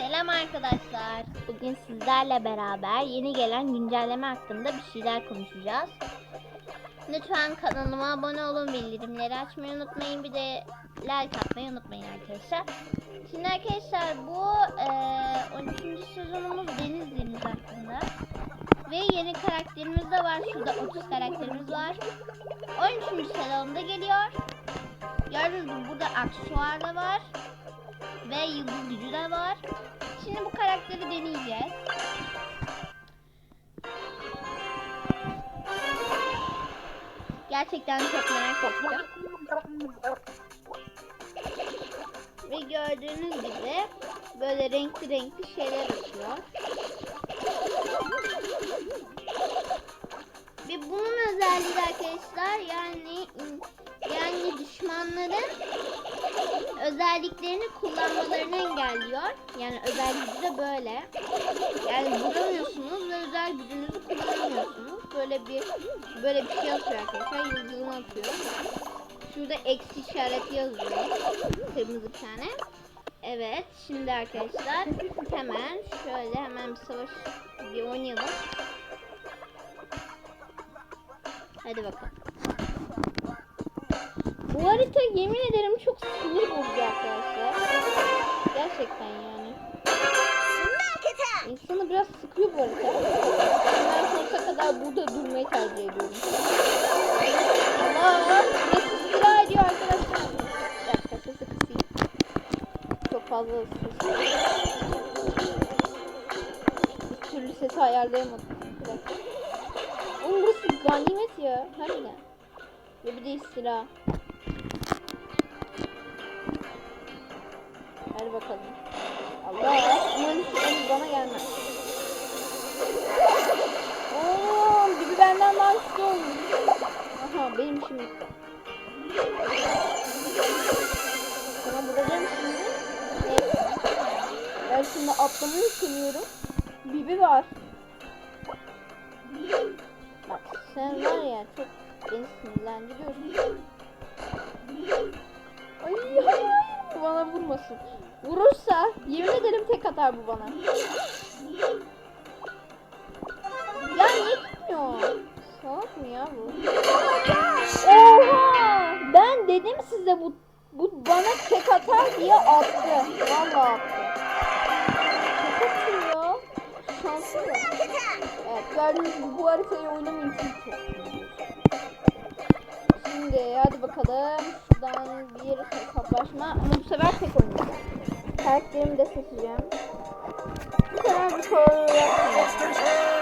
Selam arkadaşlar. Bugün sizlerle beraber yeni gelen güncelleme hakkında bir şeyler konuşacağız. Lütfen kanalıma abone olun, bildirimleri açmayı unutmayın. Bir de like atmayı unutmayın arkadaşlar. Şimdi arkadaşlar bu eee 13. sezonumuz Deniz Deniz hakkında. Ve yeni karakterimiz de var. Şurada 30 karakterimiz var. 13. sezonda geliyor. Gördüğünüz gibi burada aksesuar da var. Ve yıldız gücü de var. Şimdi bu karakteri deneyeceğiz. Gerçekten çok merak ettim. Ve gördüğünüz gibi böyle renkli renkli şeyler açıyor. Ve bunun özelliği arkadaşlar yani yani düşmanların özelliklerini kullanmalarını engelliyor. Yani özelliği de böyle. Yani vuramıyorsunuz ve özel gücünüzü kullanamıyorsunuz. Böyle bir böyle bir şey atıyor arkadaşlar. Yıldızını atıyor. Şurada eksi işareti yazıyor. Kırmızı bir tane. Evet. Şimdi arkadaşlar hemen şöyle hemen bir savaş bir oynayalım. Hadi bakalım. Bu harita yemin ederim çok sinir bozucu arkadaşlar. Gerçekten yani. İnsanı biraz sıkıyor bu harita. Ben sonsuza kadar burada durmayı tercih ediyorum. Allah! Sesi sıra ediyor arkadaşlar. Bir dakika sesi kısayım. Çok fazla ses. Bir türlü sesi ayarlayamadım. Bir dakika. Oğlum burası ganimet ya. Harbiden. Ve bir de istila. Bakalım. Allah! Umarım hiç bana gelmez. Oğlum gibi benden daha güçlü olmuş. Aha benim işim bitti. Sana vuracağım şimdi. Evet. Ben şimdi atlamayı istemiyorum. Bibi var. Bak sen var ya çok beni sinirlendiriyorsun. Ay hayır bana vurmasın. Vurursa yemin ederim tek atar bu bana. Ya niye gitmiyor? Salak mı ya bu? Oha! Ben dedim size bu bu bana tek atar diye attı. Vallahi attı. Tek atıyor. Şanslı mı? Evet gördüğünüz gibi bu haritayı oynamayın çünkü çok. Şimdi hadi bakalım. Şuradan bir hesaplaşma. Ama bu sefer tek oynayacağım. Karakterimi de seçeceğim. Bu sefer bir soru yapmayacağım.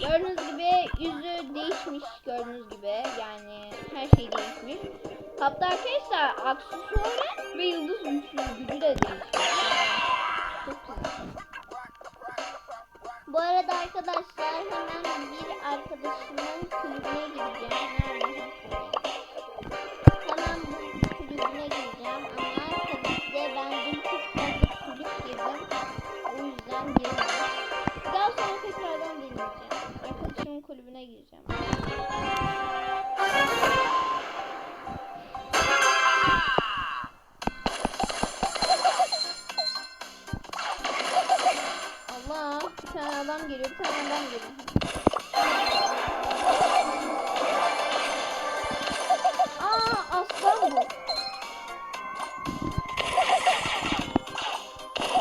Gördüğünüz gibi yüzü değişmiş gördüğünüz gibi. Yani her şey değişmiş. Hatta arkadaşlar aksesuarı ve yıldız gücü, gücü de değişmiş. Çok. Bu arada arkadaşlar hemen bir arkadaşımın kulübüne gireceğim. Nerede? geliyor. Bir tane ondan geliyor. Aa aslan bu.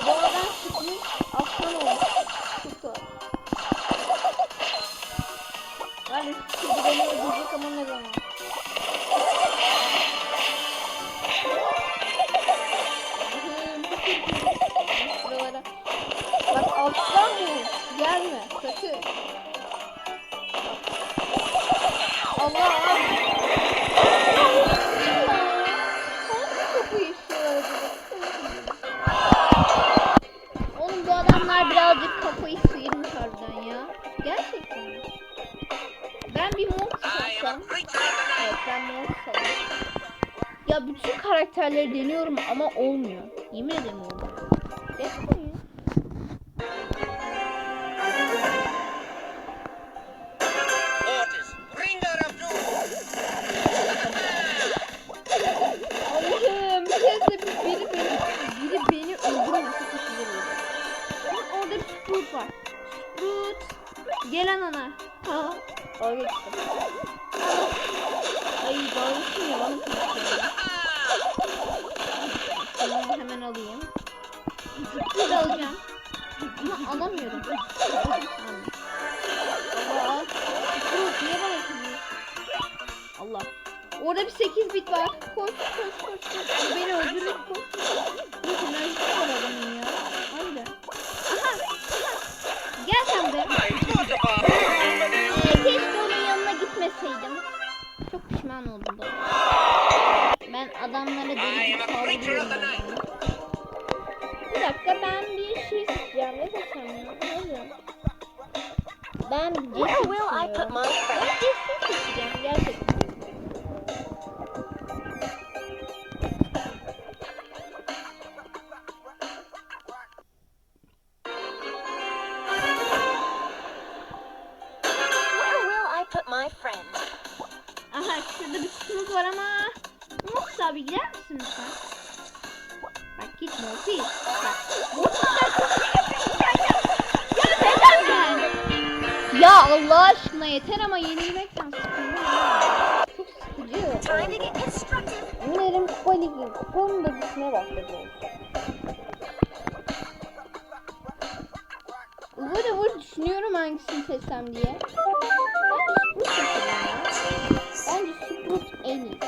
Boğadan çıkmış aslan olmuş. Çıktı. Yani şu gidelim ödeyecek ama ne zaman. Karakterleri deniyorum ama olmuyor. Yemin ederim olmuyor. Allah'ım bir kez biri beni, biri beni çok güzel. Bak, Orada bir Sprout var. Sprout. Gel ana. Ha. Dalga geçtim. Ay geçtim ya bana kızıyor. Tamam hemen alayım. Sprout alacağım. Ama alamıyorum. Allah. Sprout niye bana kızıyorsun? Allah. Orada bir 8 bit var. Koş koş koş koş. Beni öldürür koş. Yok enerjisi var adamın ya. Haydi. Aha. Gel sen de. Ee, keşke onun yanına gitmeseydim. Çok pişman oldum da. Ben adamlara deli gibi saldırıyorum. Bir dakika ben bir şey seçeceğim. Ne seçeceğim ya? Ne oluyor? Ben bir Where Jesse will I put seçiyorum. my Ben friend? Jesse seçeceğim gerçekten. Abi gider misin lütfen? Bak git Mortis. Bak. Mortis sen çok iyi yapıyorsun ya. Ya neden ben? Ya Allah aşkına yeter ama yenilmekten sıkıldım. Çok sıkıcı. Umarım kupa ligi, kupanın da bitmeye başladı. Ivır ıvır düşünüyorum hangisini seçsem diye. Bence Sprout en iyi.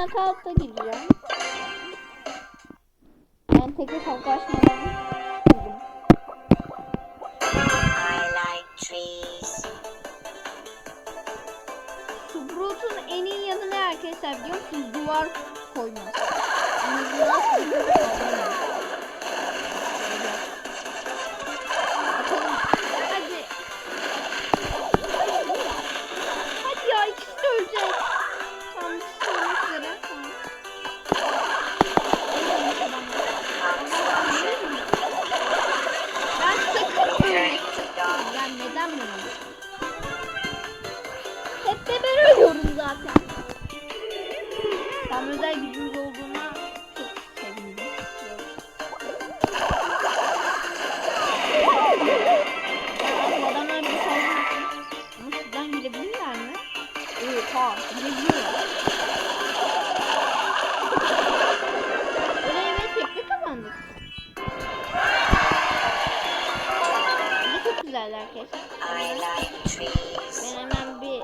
Knockout'a gireceğim. Ben tekrar savaşmadan girdim. I like trees. Sprout'un en iyi yanı ne arkadaşlar biliyor musunuz? Duvar koymaz. En azından Oraya ve tekli kazandık. Bu çok güzeldi arkadaşlar. Ben hemen bir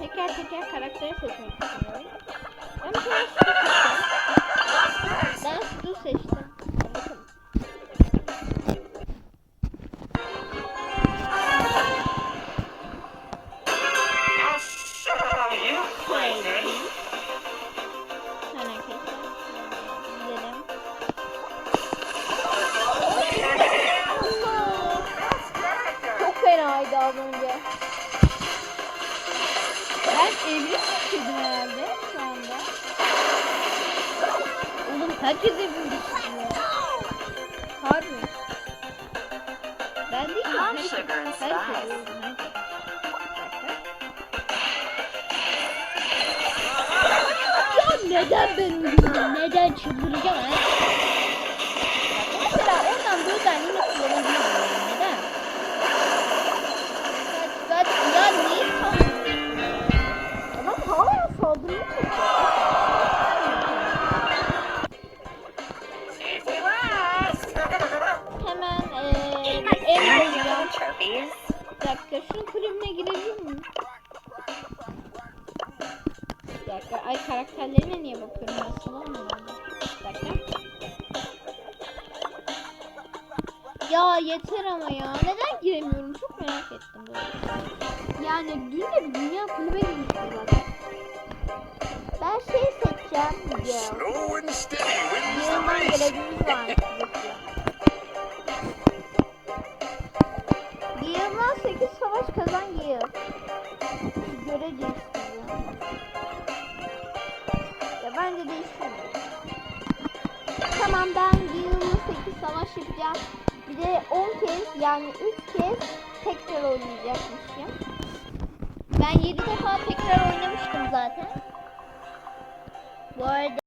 teker teker karakteri seçmek istiyorum. Ben bir tane Fenaydı az önce. Ben evlilik istedim herhalde şu anda. Oğlum herkes evinde çıkıyor. Harbi. Ben değil? Come Herkes. Herkes. herkes. Neden ben ölüyorum? Neden çıldıracağım ha? Yeter ama ya. Neden giremiyorum? Çok merak ettim böyle. Yani dün de bir dünya kulübe girmişti zaten. Ben şey seçeceğim. Ya. Slow and steady wins the race! Yıldan 8 savaş kazan yıl. Göreceğiz sizi. bence değiştirmeyin. Tamam ben yıllık 8 savaş yapacağım. De 10 kez yani 3 kez tekrar oynayacakmışım. Ben 7 defa tekrar oynamıştım zaten. Bu arada